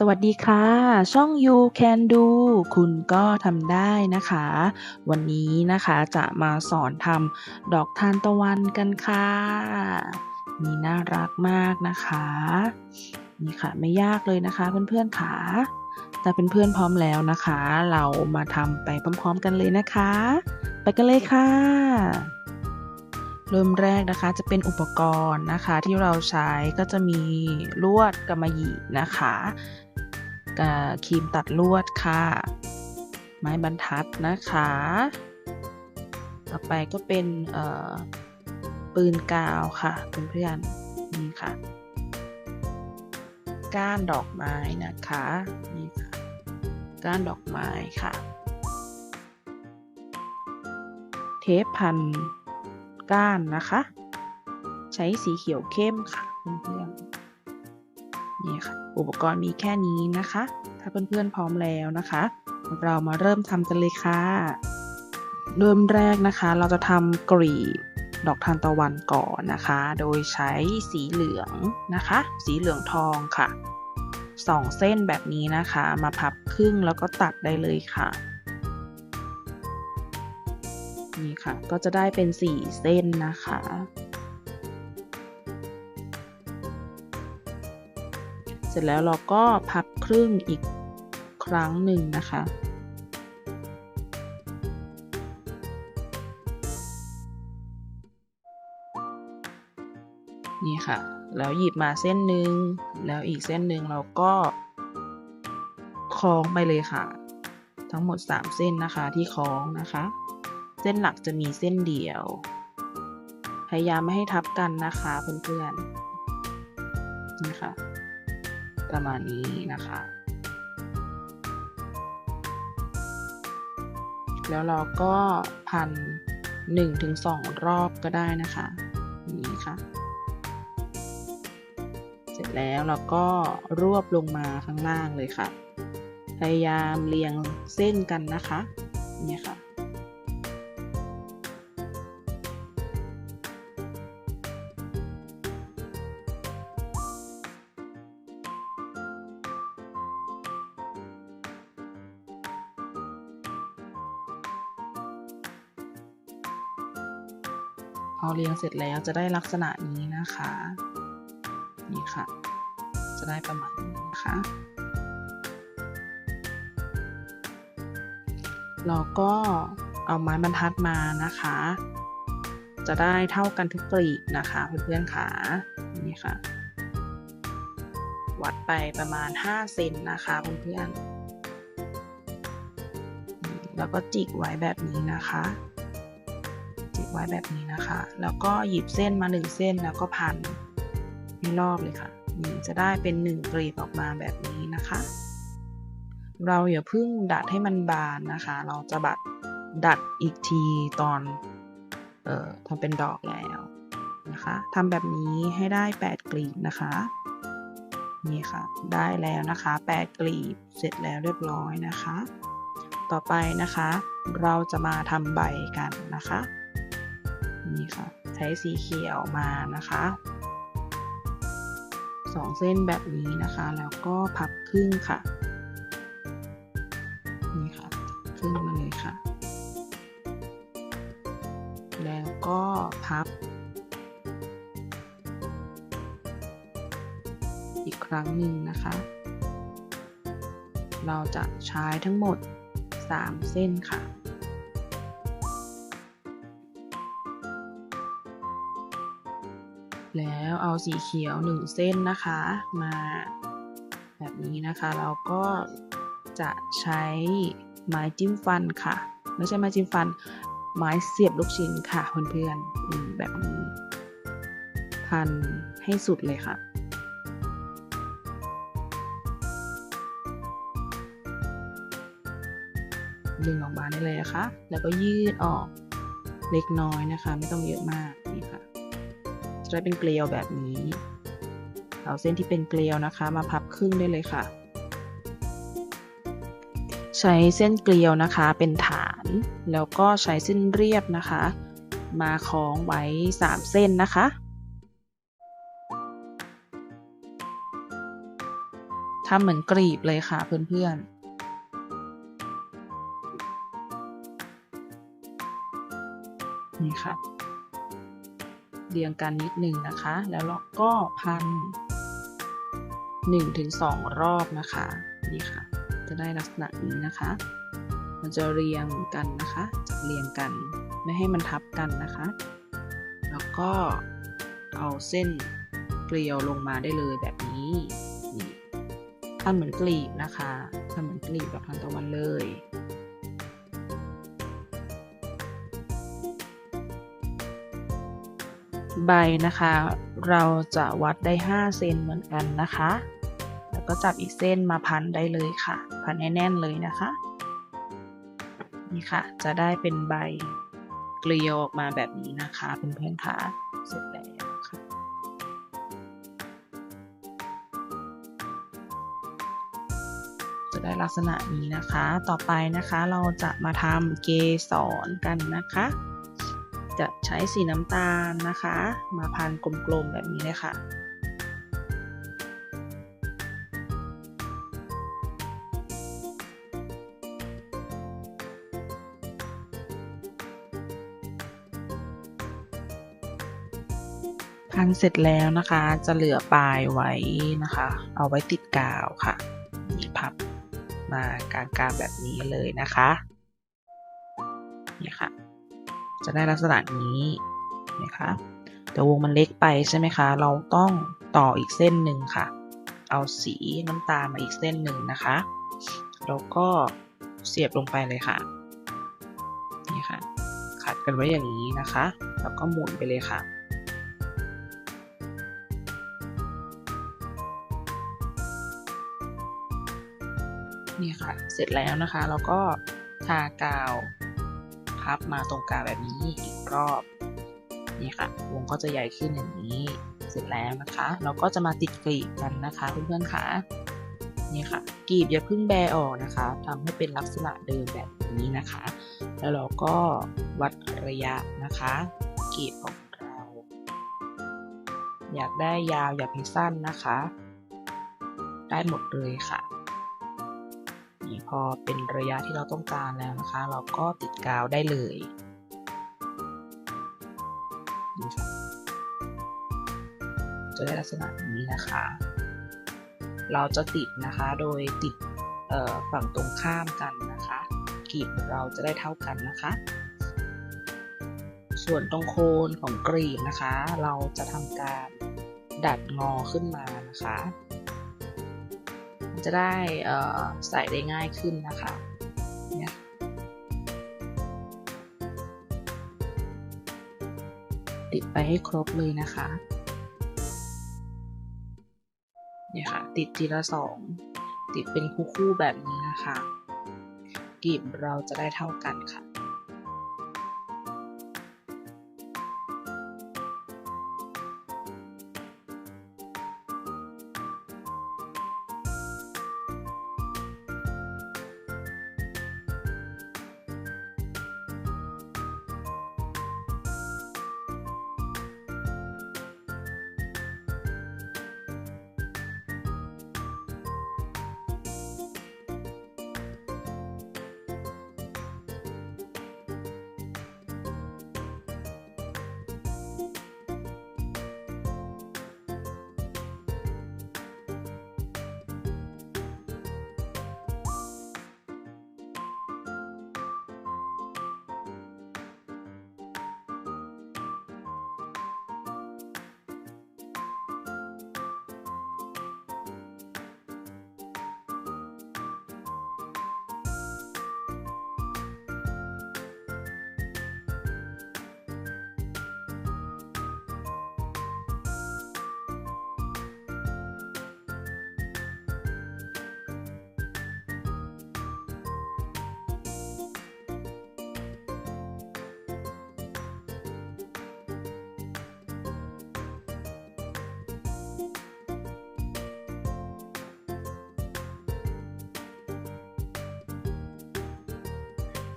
สวัสดีค่ะ ช่อง You Can Do คุณก็ทำได้นะคะ วันนี้นะคะจะมาสอนทำดอกทานตะวันกันค่ะ นี่น่ารักมากนะคะ นี่ค่ะไม่ยากเลยนะคะเพื่อนๆค่ะ แต่เพื่อนๆพร้อมแล้วนะคะ เรามาทำไปพร้อมๆกันเลยนะคะ ไปกันเลยค่ะเริ่มแรกนะคะจะเป็นอุปกรณ์นะคะที่เราใช้ก็จะมีลวดกำมะหยี่นะคะ ครีมตัดลวดค่ะ ไม้บรรทัดนะคะ ต่อไปก็เป็นปืนกาวค่ะเพื่อนๆนี่ค่ะ ก้านดอกไม้นะคะนี่ค่ะก้านดอกไม้ค่ะ เทปพันก้านนะคะ ใช้สีเขียวเข้มค่ะเพื่อนๆนี่ค่ะ อุปกรณ์มีแค่นี้นะคะ ถ้าเพื่อนๆพร้อมแล้วนะคะ เรามาเริ่มทำกันเลยค่ะ เริ่มแรกนะคะ เราจะทำกรีบดอกทานตะวันก่อนนะคะ โดยใช้สีเหลืองนะคะ สีเหลืองทองค่ะสองเส้นแบบนี้นะคะ มาพับครึ่งแล้วก็ตัดได้เลยค่ะนี่ค่ะ ก็จะได้เป็นสี่เส้นนะคะ ร็จแล้วเราก็พับครึ่งอีกครั้งหนึ่งนะคะ นี่ค่ะ แล้วหยิบมาเส้นหนึ่งแล้วอีกเส้นหนึ่งเราก็คล้องไปเลยค่ะ ทั้งหมด 3 เส้นนะคะที่คล้องนะคะ เส้นหลักจะมีเส้นเดียว พยายามไม่ให้ทับกันนะคะเพื่อนๆนี่ค่ะ ประมาณนี้นะคะ แล้วเราก็พัน1-2รอบก็ได้นะคะนี่ค่ะ เสร็จแล้วเราก็รวบลงมาข้างล่างเลยค่ะ พยายามเรียงเส้นกันนะคะนี่ค่ะ เสร็จแล้วจะได้ลักษณะนี้นะคะ นี่ค่ะ จะได้ประมาณนี้นะคะ เราก็เอาไม้บรรทัดมานะคะ จะได้เท่ากันทุกกลีบนะคะเพื่อนๆค่ะนี่ค่ะ วัดไปประมาณ 5 เซนนะคะเพื่อนๆแล้วก็จิกไว้แบบนี้นะคะ ไว้แบบนี้นะคะ แล้วก็หยิบเส้นมา 1 เส้นแล้วก็พันให้รอบเลยค่ะนี่จะได้เป็น1กรีบออกมาแบบนี้นะคะ เราอย่าเพึ่งดัดให้มันบานนะคะ เราจะบัดดัดอีกทีตอนเอ่อทำเป็นดอกแล้วนะคะทำแบบนี้ให้ได้ 8 กลีบนะคะนี่ค่ะ ได้แล้วนะคะ 8 กลีบเสร็จแล้วเรียบร้อยนะคะ ต่อไปนะคะ เราจะมาทำใบกันนะคะ นี่ค่ะ ใช้สีเขียวมานะคะสองเส้นแบบนี้นะคะ แล้วก็พับครึ่งค่ะ นี่ค่ะ ครึ่งมาเลยค่ะ แล้วก็พับ อีกครั้งหนึ่งนะคะ เราจะใช้ทั้งหมด 3 เส้นค่ะ แล้วเอาสีเขียวหนึ่งเส้นนะคะ มาแบบนี้นะคะเราก็จะใช้ไม้จิ้มฟันค่ะ ไม่ใช่ไม้จิ้มฟัน ไม้เสียบลูกชิ้นค่ะเพื่อนๆแบบนี้ พันให้สุดเลยค่ะดึงออกมาได้เลยนะคะ แล้วก็ยืดออกเล็กน้อยนะคะ ไม่ต้องเยอะมาก จะได้เป็นเกลียวแบบนี้เอาเส้นที่เป็นเกลียวนะคะ มาพับครึ่งได้เลยค่ะ ใช้เส้นเกลียวนะคะเป็นฐาน แล้วก็ใช้เส้นเรียบนะคะ มาคล้องไว้ 3 เส้นนะคะทำเหมือนกรีบเลยค่ะเพื่อนๆนี่ค่ะ เรียงกันนิดนึงนะคะ แล้วเราก็พันหนึ่งถึงสองรอบนะคะนี่ค่ะ จะได้ลักษณะนี้นะคะ มันจะเรียงกันนะคะจะเรียงกันไม่ให้มันทับกันนะคะ แล้วก็เอาเส้นเกลียวลงมาได้เลยแบบนี้นี่ทำเหมือนกลีบนะคะทำเหมือนกลีบดอกทานตะวันเลย ใบนะคะ เราจะวัดได้ 5 เซนเหมือนกันนะคะ แล้วก็จับอีกเส้นมาพันได้เลยค่ะ พันให้แน่นเลยนะคะ นี่ค่ะ จะได้เป็นใบเกลียวออกมาแบบนี้นะคะเพื่อนๆค่ะเสร็จแล้วค่ะจะได้ลักษณะนี้นะคะ ต่อไปนะคะเราจะมาทำเกสรกันนะคะ จะใช้สีน้ำตาลนะคะ มาพันกลมๆแบบนี้เลยค่ะพันเสร็จแล้วนะคะ จะเหลือปลายไว้นะคะ เอาไว้ติดกาวค่ะนี่พับมากลางๆแบบนี้เลยนะคะ จะได้ลักษณะนี้นะคะแต่วงมันเล็กไปใช่ไหมคะ เราต้องต่ออีกเส้นหนึ่งค่ะ เอาสีน้ำตาลมาอีกเส้นหนึ่งนะคะ แล้วก็เสียบลงไปเลยค่ะนี่ค่ะ ขัดกันไว้อย่างนี้นะคะ แล้วก็หมุนไปเลยค่ะนี่ค่ะ เสร็จแล้วนะคะ แล้วก็ทากาว พับมาตรงกลางแบบนี้อีกรอบนี่ค่ะ วงก็จะใหญ่ขึ้นอย่างนี้เสร็จแล้วนะคะ เราก็จะมาติดกลีบกันนะคะเพื่อนๆค่ะนี่ค่ะกลีบอย่าเพิ่งแบออกนะคะทำให้เป็นลักษณะเดิมแบบนี้นะคะ แล้วเราก็วัดระยะนะคะกลีบของเรา อยากได้ยาวอยากให้สั้นนะคะ ได้หมดเลยค่ะ พอเป็นระยะที่เราต้องการแล้วนะคะ เราก็ติดกาวได้เลยจะได้ลักษณะนี้นะคะ เราจะติดนะคะโดยติดฝั่งตรงข้ามกันนะคะกลีบเราจะได้เท่ากันนะคะ ส่วนตรงโคนของกรีบนะคะ เราจะทำการดัดงอขึ้นมานะคะ จะได้ใส่ได้ง่ายขึ้นนะคะเนี่ยติดไปให้ครบเลยนะคะเนี่ยค่ะ ติดทีละสองติดเป็นคู่ๆแบบนี้นะคะกลีบเราจะได้เท่ากันค่ะ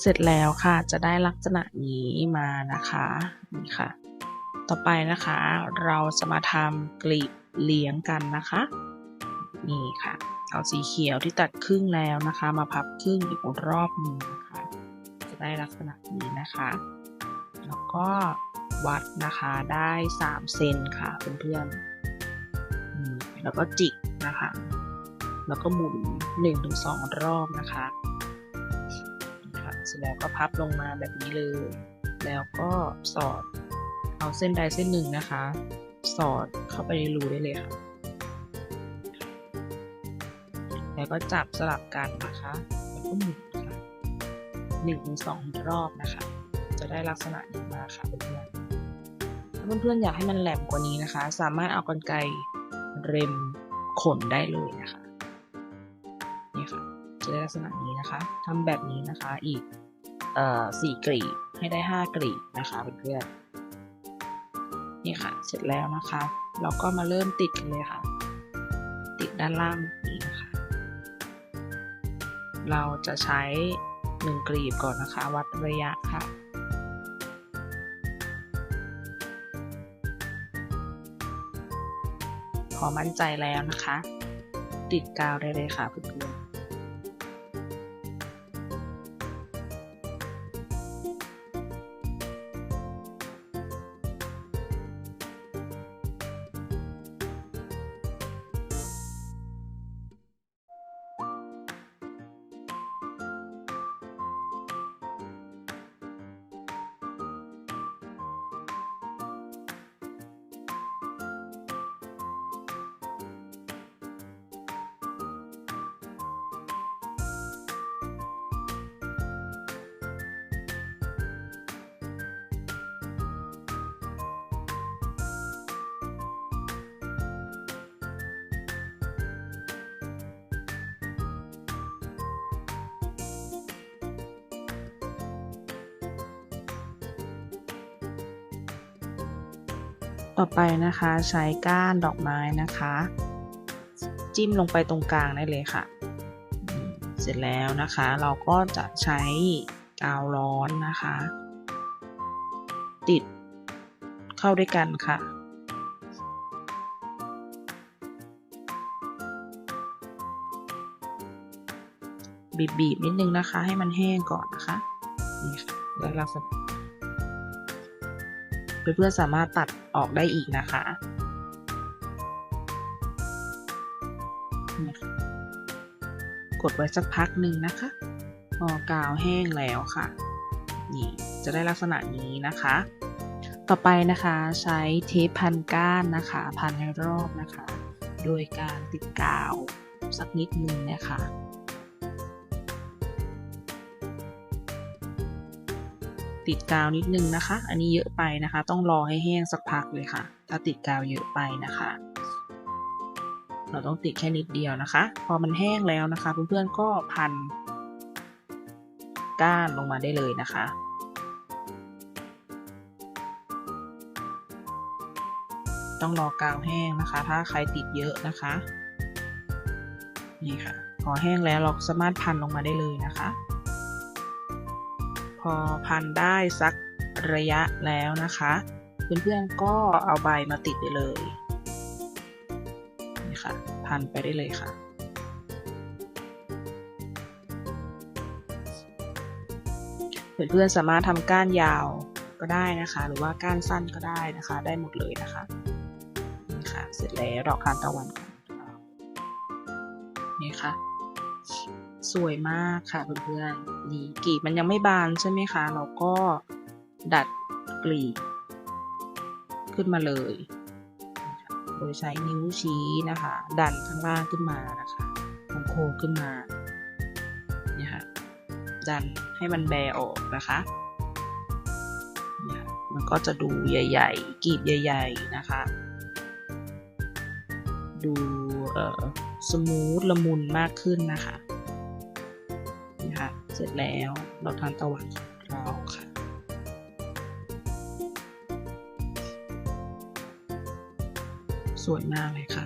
เสร็จแล้วค่ะจะได้ลักษณะนี้มานะคะนี่ค่ะ ต่อไปนะคะ เราจะมาทำกลีบเลี้ยงกันนะคะ นี่ค่ะ เอาสีเขียวที่ตัดครึ่งแล้วนะคะ มาพับครึ่งอีกรอบหนึ่งนะคะ จะได้ลักษณะนี้นะคะ แล้วก็วัดนะคะได้3เซนค่ะเพื่อนๆแล้วก็จิกนะคะ แล้วก็หมุน1-2รอบนะคะ ร็จแล้วก็พับลงมาแบบนี้เลย แล้วก็สอดเอาเส้นใดเส้นหนึ่งนะคะ สอดเข้าไปในรูได้เลยค่ะ แล้วก็จับสลับกันนะคะแล้วก็หมุนค่ะหนึ่งถึงสองรอบนะคะ จะได้ลักษณะนี้มาค่ะเพื่อนถ้าเพื่อนๆอยากให้มันแหลมกว่านี้นะคะ สามารถเอากรรไกรเร็มขนได้เลยนะคะ นี่ค่ะจะได้ลักษณะนี้นะคะทำแบบนี้นะคะอีก เอ่อสี่กลีบให้ได้ห้ากลีบนะคะเพื่อนๆนี่ค่ะ เสร็จแล้วนะคะ เราก็มาเริ่มติดกันเลยค่ะ ติดด้านล่างนี้นะคะ เราจะใช้หนึ่งกลีบก่อนนะคะ วัดระยะค่ะพอมั่นใจแล้วนะคะ ติดกาวได้เลยค่ะเพื่อนๆ ต่อไปนะคะใช้ก้านดอกไม้นะคะ จิ้มลงไปตรงกลางได้เลยค่ะ เสร็จแล้วนะคะเราก็จะใช้กาวร้อนนะคะ ติดเข้าด้วยกันค่ะบีบๆนิดนึงนะคะ ให้มันแห้งก่อนนะคะนี่ค่ะแล้วลักษณะ เพื่อนๆสามารถตัดออกได้อีกนะคะนี่ค่ะกดไว้สักพักหนึ่งนะคะ พอกาวแห้งแล้วค่ะ นี่จะได้ลักษณะนี้นะคะ ต่อไปนะคะใช้เทปพันก้านนะคะ พันให้รอบนะคะ โดยการติดกาวสักนิดนึงนะคะ ติดกาวนิดนึงนะคะ อันนี้เยอะไปนะคะ ต้องรอให้แห้งสักพักเลยค่ะ ถ้าติดกาวเยอะไปนะคะ เราต้องติดแค่นิดเดียวนะคะ พอมันแห้งแล้วนะคะ เพื่อนๆก็พัน ก้านลงมาได้เลยนะคะต้องรอกาวแห้งนะคะ ถ้าใครติดเยอะนะคะ นี่ค่ะ พอแห้งแล้วเราสามารถพันลงมาได้เลยนะคะ อพันได้สักระยะแล้วนะคะ เพื่อนๆก็เอาใบมาติดไปเลยนี่ค่ะ พันไปได้เลยค่ะเพื่อนๆสามารถทำก้านยาวก็ได้นะคะ หรือว่าก้านสั้นก็ได้นะคะ ได้หมดเลยนะคะนี่ค่ะ เสร็จแล้วดอกทานตะวันนี่ค่ะ สวยมากค่ะเพื่อนๆนี่กลีบมันยังไม่บานใช่ไหมคะ เราก็ดัดกลีบขึ้นมาเลยโดยใช้นิ้วชี้นะคะ ดันข้างล่างขึ้นมานะคะโค้งขึ้นมาเนี่ยค่ะดันให้มันแบออกนะคะเนี่ยมันก็จะดูใหญ่ๆกลีบใหญ่ ๆนะคะ ดูเอ่อสมูทละมุนมากขึ้นนะคะ นี่ค่ะเสร็จแล้วเราทานตะวันของเราค่ะสวยมากเลยค่ะ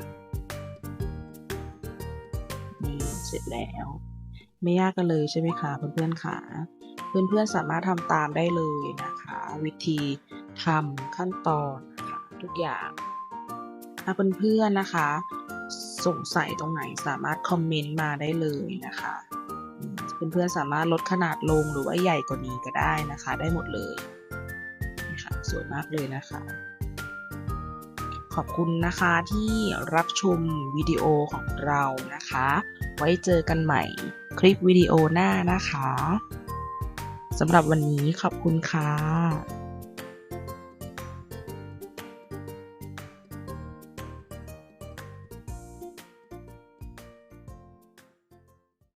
นี่เสร็จแล้ว ไม่ยากกันเลยใช่ไหมคะเพื่อนๆค่ะเพื่อนๆสามารถทำตามได้เลยนะคะ วิธีทำขั้นตอนนะคะทุกอย่างถ้าเพื่อนๆนะคะสสงสัยตรงไหนสามารถคอมเมนต์มาได้เลยนะคะอืม เพื่อนๆสามารถลดขนาดลงหรือว่าใหญ่กว่านี้ก็ได้นะคะ ได้หมดเลยนี่ค่ะสวยมากเลยนะคะ ขอบคุณนะคะที่รับชมวิดีโอของเรานะคะ ไว้เจอกันใหม่คลิปวิดีโอหน้านะคะสำหรับวันนี้ขอบคุณค่ะ